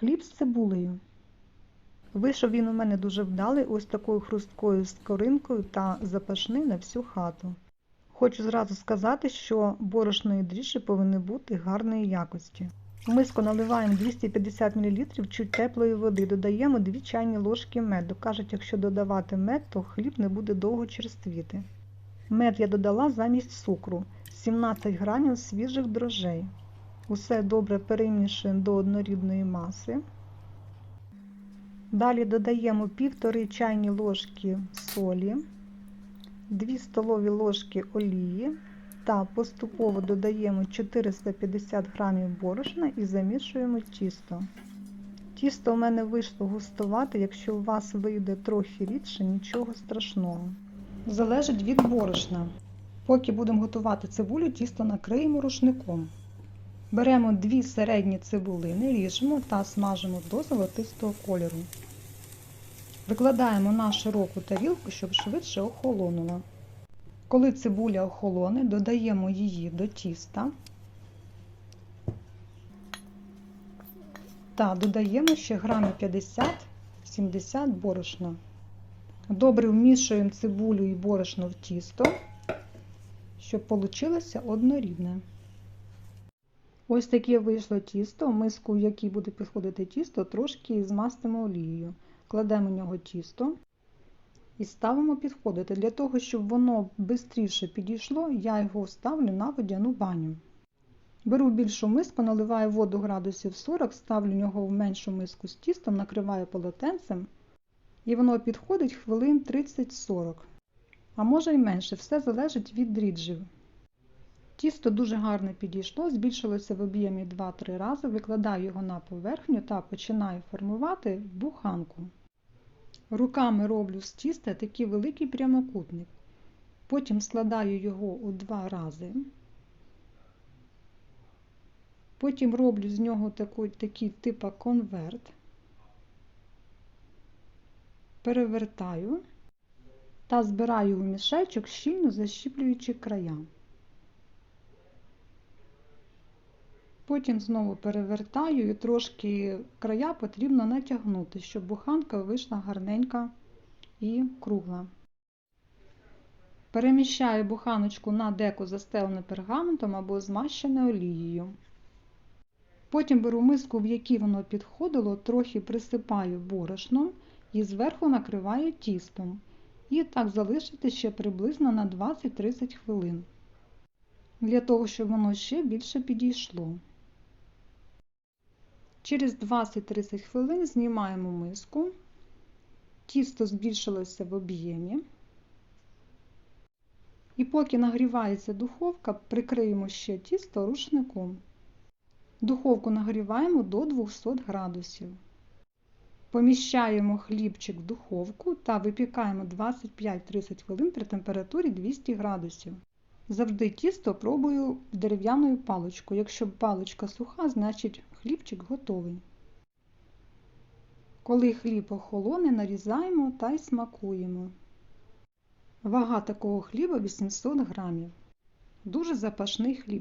Хліб з цибулею. Вийшов він у мене дуже вдалий, ось такою хрусткою скоринкою та запашний на всю хату. Хочу зразу сказати, що борошно і дріжджі повинні бути гарної якості. В миску наливаємо 250 мл чуть теплої води, додаємо 2 чайні ложки меду. Кажуть, якщо додавати мед, то хліб не буде довго черствіти. Мед я додала замість цукру, 17 грамів свіжих дрожжей. Усе добре перемішуємо до однорідної маси. Далі додаємо 1,5 чайні ложки солі, 2 столові ложки олії та поступово додаємо 450 грамів борошна і замішуємо тісто. Тісто у мене вийшло густувати, якщо у вас вийде трохи рідше, нічого страшного. Залежить від борошна. Поки будемо готувати цибулю, тісто накриємо рушником. Беремо дві середні цибулини, ріжемо та смажимо до золотистого кольору. Викладаємо на широку тарілку, щоб швидше охолонула. Коли цибуля охолоне, додаємо її до тіста та додаємо ще грамів 50-70 борошна. Добре вмішуємо цибулю і борошно в тісто, щоб вийшло однорідне. Ось таке вийшло тісто. Миску, в якій буде підходити тісто, трошки змастимо олією. Кладемо в нього тісто і ставимо підходити. Для того, щоб воно швидше підійшло, я його ставлю на водяну баню. Беру більшу миску, наливаю воду градусів 40, ставлю його в меншу миску з тістом, накриваю полотенцем, і воно підходить хвилин 30-40. А може й менше, все залежить від дріжджів. Тісто дуже гарно підійшло, збільшилося в об'ємі 2-3 рази, викладаю його на поверхню та починаю формувати буханку. Руками роблю з тіста такий великий прямокутник. Потім складаю його у два рази. Потім роблю з нього такий, такий типа конверт, перевертаю та збираю в мішечок, щільно защіплюючи края. Потім знову перевертаю і трошки края потрібно натягнути, щоб буханка вийшла гарненька і кругла. Переміщаю буханочку на деко застелене пергаментом або змащене олією. Потім беру миску, в якій воно підходило, трохи присипаю борошном і зверху накриваю тістом. І так залишити ще приблизно на 20-30 хвилин. Для того, щоб воно ще більше підійшло. Через 20-30 хвилин знімаємо миску, тісто збільшилося в об'ємі. І поки нагрівається духовка, прикриємо ще тісто рушником. Духовку нагріваємо до 200 градусів. Поміщаємо хлібчик в духовку та випікаємо 25-30 хвилин при температурі 200 градусів. Завжди тісто пробую дерев'яною паличкою. Якщо паличка суха, значить хлібчик готовий. Коли хліб охолоне, нарізаємо та й смакуємо. Вага такого хліба 800 грамів. Дуже запашний хлібчик.